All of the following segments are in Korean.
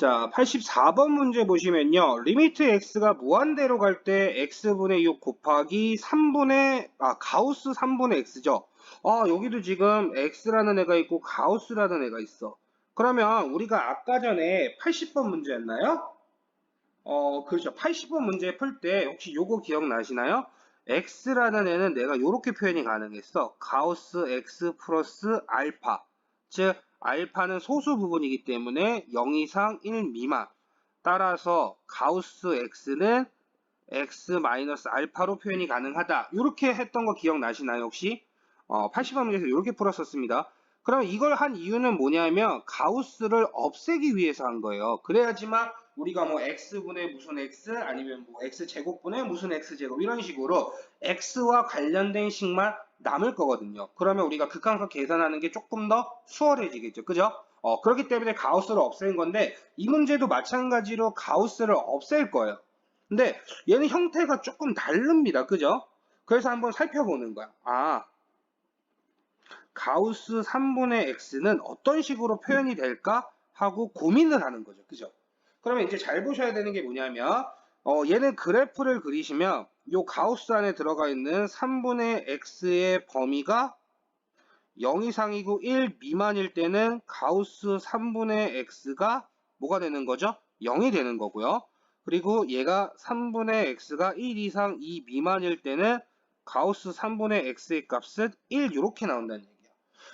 자, 84번 문제 보시면요. 리미트 x가 무한대로 갈 때 x분의 6 곱하기 3분의, 아, 가우스 3분의 x죠. 아, 여기도 지금 x라는 애가 있고 가우스라는 애가 있어. 그러면 우리가 아까 전에 80번 문제였나요? 어, 그렇죠. 80번 문제 풀 때 혹시 요거 기억나시나요? x라는 애는 내가 이렇게 표현이 가능했어. 가우스 x 플러스 알파. 즉, 알파는 소수 부분이기 때문에 0 이상 1 미만. 따라서 가우스 x는 x 마이너스 알파로 표현이 가능하다. 이렇게 했던 거 기억나시나요, 혹시? 어, 80번 문제에서 이렇게 풀었었습니다. 그럼 이걸 한 이유는 뭐냐면 가우스를 없애기 위해서 한 거예요. 그래야지만 우리가 뭐 x분의 무슨 x 아니면 뭐 x제곱분의 무슨 x제곱 이런 식으로 x와 관련된 식만 남을 거거든요. 그러면 우리가 극한석 계산하는 게 조금 더 수월해지겠죠. 그죠? 어, 그렇기 때문에 가우스를 없앤 건데 이 문제도 마찬가지로 가우스를 없앨 거예요. 근데 얘는 형태가 조금 다릅니다. 그죠? 그래서 한번 살펴보는 거야. 아, 가우스 3분의 x는 어떤 식으로 표현이 될까 하고 고민을 하는 거죠. 그죠? 그러면 이제 잘 보셔야 되는 게 뭐냐면 어, 얘는 그래프를 그리시면 요 가우스 안에 들어가 있는 3분의 x의 범위가 0 이상이고 1 미만일 때는 가우스 3분의 x가 뭐가 되는 거죠? 0이 되는 거고요. 그리고 얘가 3분의 x가 1 이상 2 미만일 때는 가우스 3분의 x의 값은 1 이렇게 나온다는 얘기예요.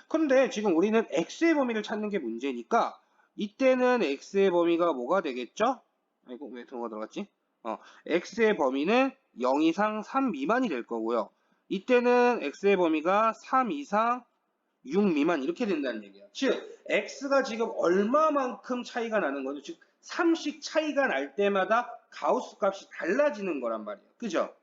그런데 지금 우리는 x의 범위를 찾는 게 문제니까 이때는 x의 범위가 뭐가 되겠죠? 아이고 왜 들어가 들어갔지? 어, x의 범위는 0 이상 3 미만이 될 거고요. 이때는 x의 범위가 3 이상 6 미만 이렇게 된다는 얘기예요. 즉 x가 지금 얼마만큼 차이가 나는 거죠? 즉 3씩 차이가 날 때마다 가우스 값이 달라지는 거란 말이에요. 그죠?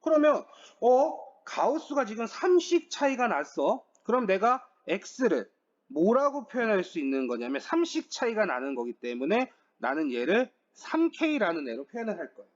그러면 어 가우스가 지금 3씩 차이가 났어. 그럼 내가 x를 뭐라고 표현할 수 있는 거냐면 3씩 차이가 나는 거기 때문에 나는 얘를 3K라는 애로 표현을 할 거예요.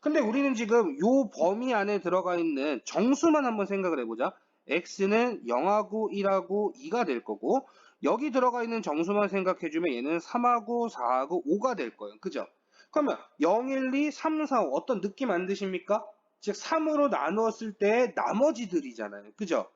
근데 우리는 지금 요 범위 안에 들어가 있는 정수만 한번 생각을 해보자. x는 0하고 1하고 2가 될 거고 여기 들어가 있는 정수만 생각해주면 얘는 3하고 4하고 5가 될 거예요. 그죠? 그러면 0, 1, 2, 3, 4, 5 어떤 느낌 안 드십니까? 즉 3으로 나누었을 때 나머지들이잖아요. 그죠?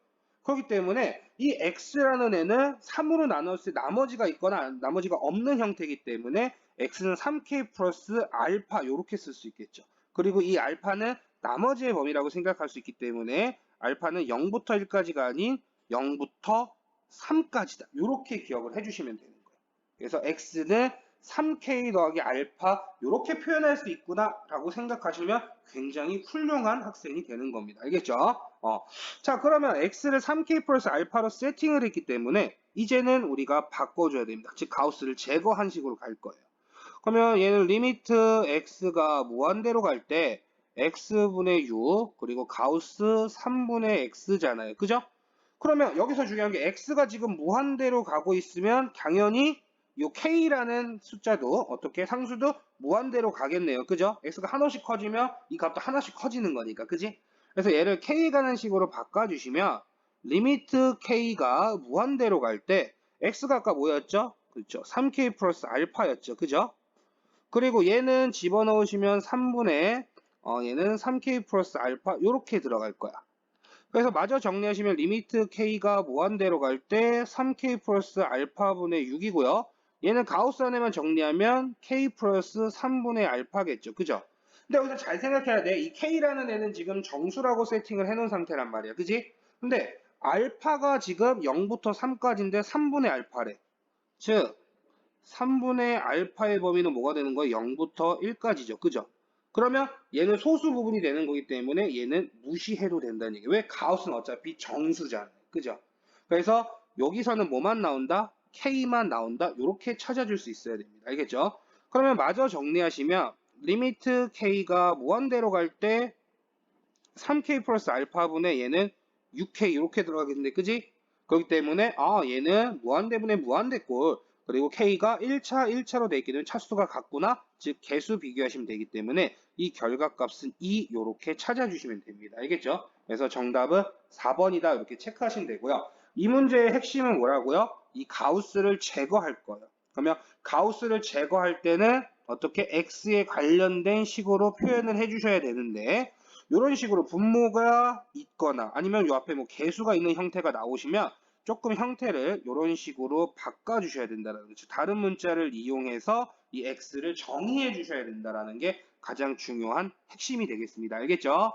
그렇기 때문에 이 x라는 애는 3으로 나눴을 때 나머지가 있거나 나머지가 없는 형태이기 때문에 x는 3k 플러스 알파 이렇게 쓸 수 있겠죠. 그리고 이 알파는 나머지의 범위라고 생각할 수 있기 때문에 알파는 0부터 1까지가 아닌 0부터 3까지다. 이렇게 기억을 해주시면 되는 거예요. 그래서 x는 3k 더하기 알파 이렇게 표현할 수 있구나 라고 생각하시면 굉장히 훌륭한 학생이 되는 겁니다. 알겠죠? 어. 자 그러면 x를 3k 플러스 알파로 세팅을 했기 때문에 이제는 우리가 바꿔줘야 됩니다. 즉 가우스를 제거한 식으로 갈 거예요. 그러면 얘는 리미트 x가 무한대로 갈 때 x분의 6 그리고 가우스 3분의 x잖아요. 그죠? 그러면 여기서 중요한 게 x가 지금 무한대로 가고 있으면 당연히 이 k라는 숫자도 어떻게 상수도 무한대로 가겠네요. 그죠? x가 하나씩 커지면 이 값도 하나씩 커지는 거니까. 그지? 그래서 얘를 k 가는 식으로 바꿔주시면 리미트 k가 무한대로 갈 때 x가 아까 뭐였죠? 그렇죠. 3k 플러스 알파였죠. 그죠? 그리고 얘는 집어넣으시면 3분의 어, 얘는 3k 플러스 알파 이렇게 들어갈 거야. 그래서 마저 정리하시면 리미트 k가 무한대로 갈 때 3k 플러스 알파분의 6이고요. 얘는 가우스 안에만 정리하면 k 플러스 3분의 알파겠죠. 그죠? 근데 여기서 잘 생각해야 돼. 이 k라는 애는 지금 정수라고 세팅을 해놓은 상태란 말이야. 그지? 근데 알파가 지금 0부터 3까지인데 3분의 알파래. 즉 3분의 알파의 범위는 뭐가 되는 거예요? 0부터 1까지죠. 그죠? 그러면 얘는 소수 부분이 되는 거기 때문에 얘는 무시해도 된다는 얘기예요. 왜? 가우스는 어차피 정수잖아요. 그죠? 그래서 여기서는 뭐만 나온다? K만 나온다. 이렇게 찾아줄 수 있어야 됩니다. 알겠죠? 그러면 마저 정리하시면 리미트 K가 무한대로 갈 때 3K 플러스 알파분의 얘는 6K 이렇게 들어가겠는데 그지? 그렇기 때문에 아 얘는 무한대분의 무한대꼴 그리고 K가 1차 1차로 돼 있기 때문에 차수가 같구나 즉 개수 비교하시면 되기 때문에 이 결과값은 2 이렇게 찾아주시면 됩니다 알겠죠? 그래서 정답은 4번이다 이렇게 체크하시면 되고요 이 문제의 핵심은 뭐라고요? 이 가우스를 제거할 거예요 그러면 가우스를 제거할 때는 어떻게 x에 관련된 식으로 표현을 해주셔야 되는데 이런 식으로 분모가 있거나 아니면 요 앞에 뭐 개수가 있는 형태가 나오시면 조금 형태를 이런 식으로 바꿔주셔야 된다는 거죠. 다른 문자를 이용해서 이 x를 정의해 주셔야 된다는 게 가장 중요한 핵심이 되겠습니다. 알겠죠?